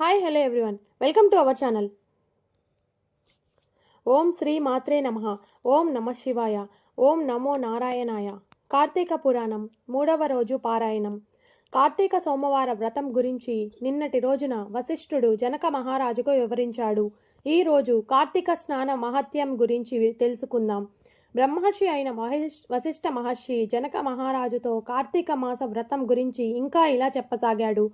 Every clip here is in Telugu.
Hi hello everyone welcome to our channel ఓం శ్రీ మాత్రే నమ. ఓం నమ శివాయ. ఓం నమో నారాయణాయ. కార్తీక పురాణం మూడవ రోజు పారాయణం. కార్తీక సోమవార వ్రతం గురించి నిన్నటి రోజున వశిష్ఠుడు జనక మహారాజుకు వివరించాడు. ఈ రోజు కార్తీక స్నాన మహత్యం గురించి తెలుసుకుందాం. బ్రహ్మర్షి అయిన మహేష్ వశిష్ఠ మహర్షి జనక మహారాజుతో కార్తీక మాస వ్రతం గురించి ఇంకా ఇలా చెప్పసాగాడు.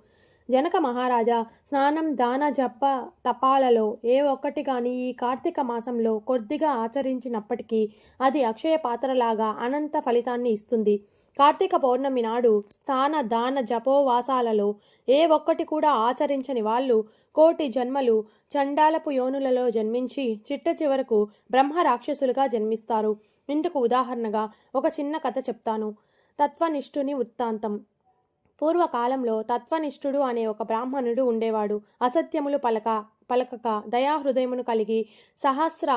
జనక మహారాజా స్నానం దాన జప తపాలలో ఏ ఒక్కటి కానీ ఈ కార్తీక మాసంలో కొద్దిగా ఆచరించినప్పటికీ అది అక్షయ పాత్రలాగా అనంత ఫలితాన్ని ఇస్తుంది. కార్తీక పౌర్ణమి నాడు స్నాన దాన జపోవాసాలలో ఏ ఒక్కటి కూడా ఆచరించని వాళ్ళు కోటి జన్మలు చండాలపు యోనులలో జన్మించి చిట్ట చివరకు బ్రహ్మ రాక్షసులుగా జన్మిస్తారు. ఇందుకు ఉదాహరణగా ఒక చిన్న కథ చెప్తాను. తత్వనిష్ఠుని వృత్తాంతం. పూర్వకాలంలో తత్వనిష్ఠుడు అనే ఒక బ్రాహ్మణుడు ఉండేవాడు. అసత్యములు పలక పలకక దయాహృదయమును కలిగి సహస్ర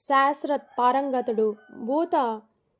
శాస్త్ర పారంగతుడు భూత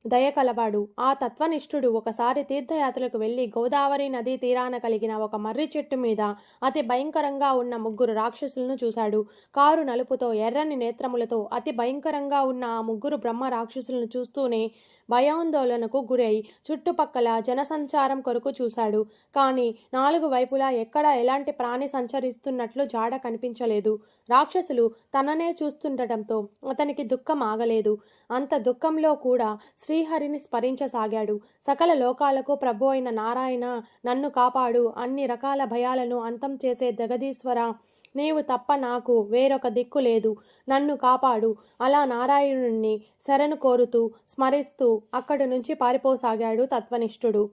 దయ కలవాడు ఆ తత్వనిష్ఠుడు ఒకసారి తీర్థయాత్రలకు వెళ్ళి గోదావరి నదీ తీరాన కలిగిన ఒక మర్రి చెట్టు మీద అతి భయంకరంగా ఉన్న ముగ్గురు రాక్షసులను చూశాడు. కారు నలుపుతో ఎర్రని నేత్రములతో అతి భయంకరంగా ఉన్న ఆ ముగ్గురు బ్రహ్మ రాక్షసులను చూస్తూనే భయాందోళనకు గురై చుట్టుపక్కల జనసంచారం కొరకు చూశాడు. కానీ నాలుగు వైపులా ఎక్కడ ఎలాంటి ప్రాణి సంచరిస్తున్నట్లు జాడ కనిపించలేదు. రాక్షసులు తననే చూస్తుండటంతో అతనికి దుఃఖం ఆగలేదు. అంత దుఃఖంలో కూడా శ్రీహరిని స్మరించసాగాడు. సకల లోకాలకు ప్రభు అయిన నారాయణ నన్ను కాపాడు. అన్ని రకాల భయాలను అంతం చేసే జగదీశ్వర నీవు తప్ప నాకు వేరొక దిక్కు లేదు. నన్ను కాపాడు. అలా నారాయణుణ్ణి శరణు కోరుతూ స్మరిస్తూ అక్కడి నుంచి పారిపోసాగాడు తత్వనిష్ఠుడు.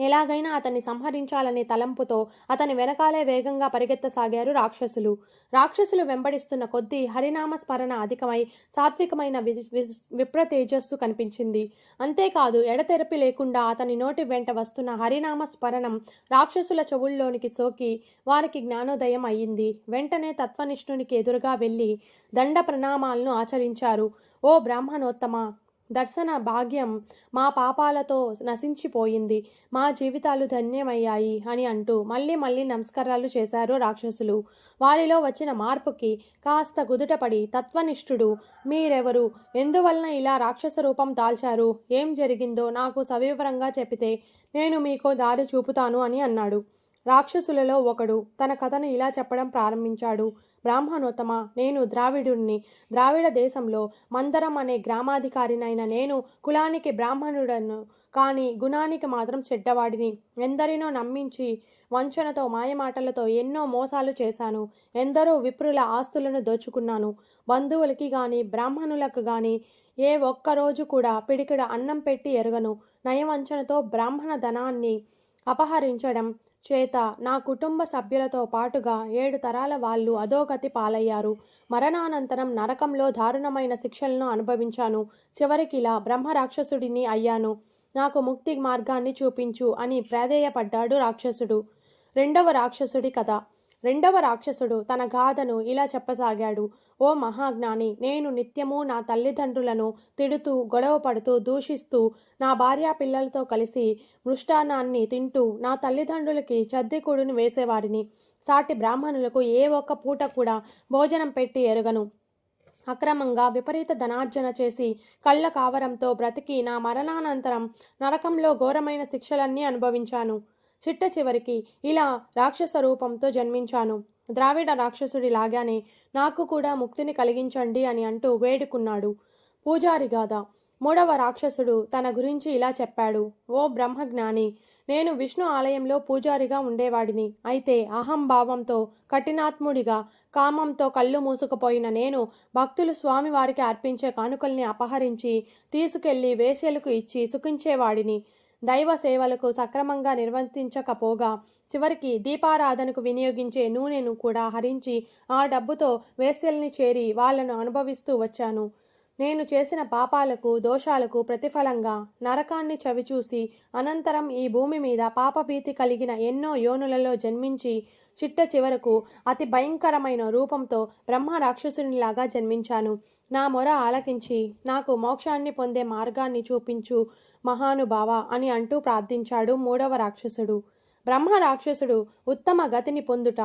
ఎలాగైనా అతన్ని సంహరించాలనే తలంపుతో అతని వెనకాలే వేగంగా పరిగెత్తసాగారు రాక్షసులు. రాక్షసులు వెంబడిస్తున్న కొద్దీ హరినామ స్మరణ అధికమై సాత్వికమైన వి- విప్ర తేజస్సు కనిపించింది. అంతేకాదు ఎడతెరపి లేకుండా అతని నోటి వెంట వస్తున్న హరినామ స్మరణం రాక్షసుల చెవుల్లోనికి సోకి వారికి జ్ఞానోదయం అయ్యింది. వెంటనే తత్వనిష్ఠునికి ఎదురుగా వెళ్ళి దండ ప్రణామాలను ఆచరించారు. ఓ బ్రాహ్మణోత్తమ దర్శన భాగ్యం మా పాపాలతో నశించిపోయింది. మా జీవితాలు ధన్యమయ్యాయి అని అంటూ మళ్ళీ మళ్ళీ నమస్కారాలు చేశారు రాక్షసులు. వారిలో వచ్చిన మార్పుకి కాస్త కుదుటపడి తత్వనిష్ఠుడు మీరెవరు? ఎందువలన ఇలా రాక్షస రూపం దాల్చారు? ఏం జరిగిందో నాకు సవివరంగా చెప్పితే నేను మీకు దారి చూపుతాను అని అన్నాడు. రాక్షసులలో ఒకడు తన కథను ఇలా చెప్పడం ప్రారంభించాడు. బ్రాహ్మణోత్తమ నేను ద్రావిడుణ్ణి. ద్రావిడ దేశంలో మందరం అనే గ్రామాధికారినైన నేను కులానికి బ్రాహ్మణుడను కానీ గుణానికి మాత్రం చెడ్డవాడిని. ఎందరినో నమ్మించి వంచనతో మాయమాటలతో ఎన్నో మోసాలు చేశాను. ఎందరో విప్రుల ఆస్తులను దోచుకున్నాను. బంధువులకి గాని బ్రాహ్మణులకు గాని ఏ ఒక్కరోజు కూడా పిడికిడ అన్నం పెట్టి ఎరగను. నయవంచనతో బ్రాహ్మణ ధనాన్ని అపహరించడం చేత నా కుటుంబ సభ్యులతో పాటుగా ఏడు తరాల వాళ్ళు అధోగతి పాలయ్యారు. మరణానంతరం నరకంలో దారుణమైన శిక్షలను అనుభవించాను. చివరికి ఇలా బ్రహ్మ రాక్షసుడిని అయ్యాను. నాకు ముక్తి మార్గాన్ని చూపించు అని ప్రాధేయపడ్డాడు రాక్షసుడు. రెండవ రాక్షసుడి కథ. రెండవ రాక్షసుడు తన గాథను ఇలా చెప్పసాగాడు. ఓ మహాజ్ఞాని నేను నిత్యము నా తల్లిదండ్రులను తిడుతూ గొడవ పడుతూ దూషిస్తూ నా భార్యా పిల్లలతో కలిసి మృష్టాన్నాన్ని తింటూ నా తల్లిదండ్రులకి చద్దికూడుని వేసేవారిని సాటి బ్రాహ్మణులకు ఏ ఒక్క పూట కూడా భోజనం పెట్టి ఎరుగను. అక్రమంగా విపరీత ధనార్జన చేసి కళ్ళ కావరంతో బ్రతికి నా మరణానంతరం నరకంలో ఘోరమైన శిక్షలన్నీ అనుభవించాను. చిట్ట చివరికి ఇలా రాక్షస రూపంతో జన్మించాను. ద్రావిడ రాక్షసుడి లాగానే నాకు కూడా ముక్తిని కలిగించండి అని అంటూ వేడుకున్నాడు. పూజారి గాథ. మూడవ రాక్షసుడు తన గురించి ఇలా చెప్పాడు. ఓ బ్రహ్మజ్ఞాని నేను విష్ణు ఆలయంలో పూజారిగా ఉండేవాడిని. అయితే అహంభావంతో కఠినాత్ముడిగా కామంతో కళ్ళు మూసుకుపోయిన నేను భక్తులు స్వామివారికి అర్పించే కానుకల్ని అపహరించి తీసుకెళ్ళి వేశ్యలకు ఇచ్చి సుఖించేవాడిని. దైవ సేవలకు సక్రమంగా నిర్వర్తించకపోగా చివరికి దీపారాధనకు వినియోగించే నూనెను కూడా హరించి ఆ డబ్బుతో వేశ్యల్ని చేరి వాళ్ళను అనుభవిస్తూ వచ్చాను. నేను చేసిన పాపాలకు దోషాలకు ప్రతిఫలంగా నరకాన్ని చవిచూసి అనంతరం ఈ భూమి మీద పాపభీతి కలిగిన ఎన్నో యోనులలో జన్మించి చిట్ట చివరకు అతి భయంకరమైన రూపంతో బ్రహ్మ రాక్షసునిలాగా జన్మించాను. నా మొర ఆలకించి నాకు మోక్షాన్ని పొందే మార్గాన్ని చూపించు మహానుభావ అని అంటూ ప్రార్థించాడు మూడవ రాక్షసుడు. బ్రహ్మ రాక్షసుడు ఉత్తమ గతిని పొందుట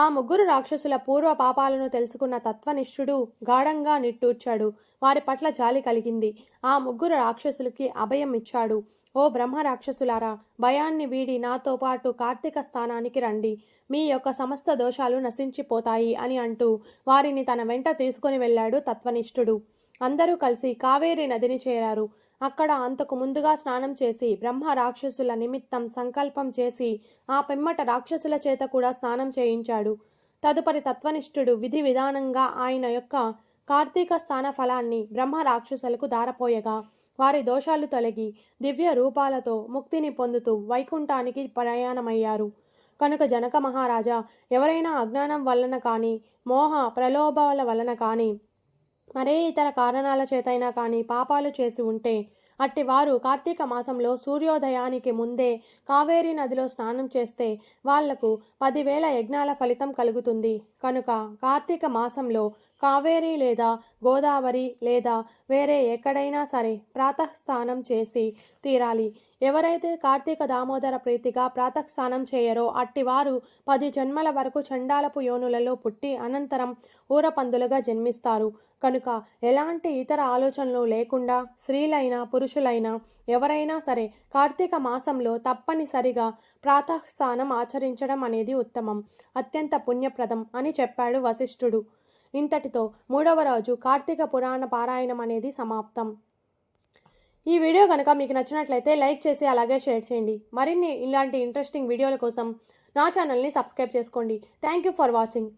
ఆ ముగ్గురు రాక్షసుల పూర్వ పాపాలను తెలుసుకున్న తత్వనిష్ఠుడు గాఢంగా నిట్టూర్చాడు. వారి పట్ల జాలి కలిగింది. ఆ ముగ్గురు రాక్షసులకి అభయం ఇచ్చాడు. ఓ బ్రహ్మ రాక్షసులారా భయాన్ని వీడి నాతో పాటు కార్తీక స్థానానికి రండి. మీ యొక్క సమస్త దోషాలు నశించిపోతాయి అని అంటూ వారిని తన వెంట తీసుకుని వెళ్ళాడు తత్వనిష్ఠుడు. అందరూ కలిసి కావేరి నదిని చేరారు. అక్కడ అంతకు ముందుగా స్నానం చేసి బ్రహ్మ రాక్షసుల నిమిత్తం సంకల్పం చేసి ఆ పిమ్మట రాక్షసుల చేత కూడా స్నానం చేయించాడు. తదుపరి తత్వనిష్ఠుడు విధి విధానంగా ఆయన యొక్క కార్తీక స్థాన ఫలాన్ని బ్రహ్మ రాక్షసులకు దారపోయగా వారి దోషాలు తొలగి దివ్య రూపాలతో ముక్తిని పొందుతూ వైకుంఠానికి ప్రయాణమయ్యారు. కనుక జనక మహారాజా ఎవరైనా అజ్ఞానం వలన కానీ మోహ ప్రలోభాల వలన కానీ మరే ఇతర కారణాల చేతైనా కానీ పాపాలు చేసి ఉంటే అట్టి వారు కార్తీక మాసంలో సూర్యోదయానికి ముందే కావేరీ నదిలో స్నానం చేస్తే వాళ్ళకు పదివేల యజ్ఞాల ఫలితం కలుగుతుంది. కనుక కార్తీక మాసంలో కావేరి లేదా గోదావరి లేదా వేరే ఎక్కడైనా సరే ప్రాతఃస్నానం చేసి తీరాలి. ఎవరైతే కార్తీక దామోదర ప్రీతిగా ప్రాతఃస్నానం చేయరో అట్టివారు పది జన్మల వరకు చండాలపు యోనులలో పుట్టి అనంతరం ఊరపందులుగా జన్మిస్తారు. కనుక ఎలాంటి ఇతర ఆలోచనలు లేకుండా స్త్రీలైనా పురుషులైనా ఎవరైనా సరే కార్తీక మాసంలో తప్పనిసరిగా ప్రాతఃస్నానం ఆచరించడం అనేది ఉత్తమం. అత్యంత పుణ్యప్రదం అని చెప్పాడు వశిష్ఠుడు. ఇంతటితో మూడవ రోజు కార్తీక పురాణ పారాయణం అనేది సమాప్తం. ఈ వీడియో కనుక మీకు నచ్చినట్లయితే లైక్ చేసి అలాగే షేర్ చేయండి. మరిన్ని ఇలాంటి ఇంట్రెస్టింగ్ వీడియోల కోసం నా ఛానల్ని సబ్స్క్రైబ్ చేసుకోండి. Thank you for watching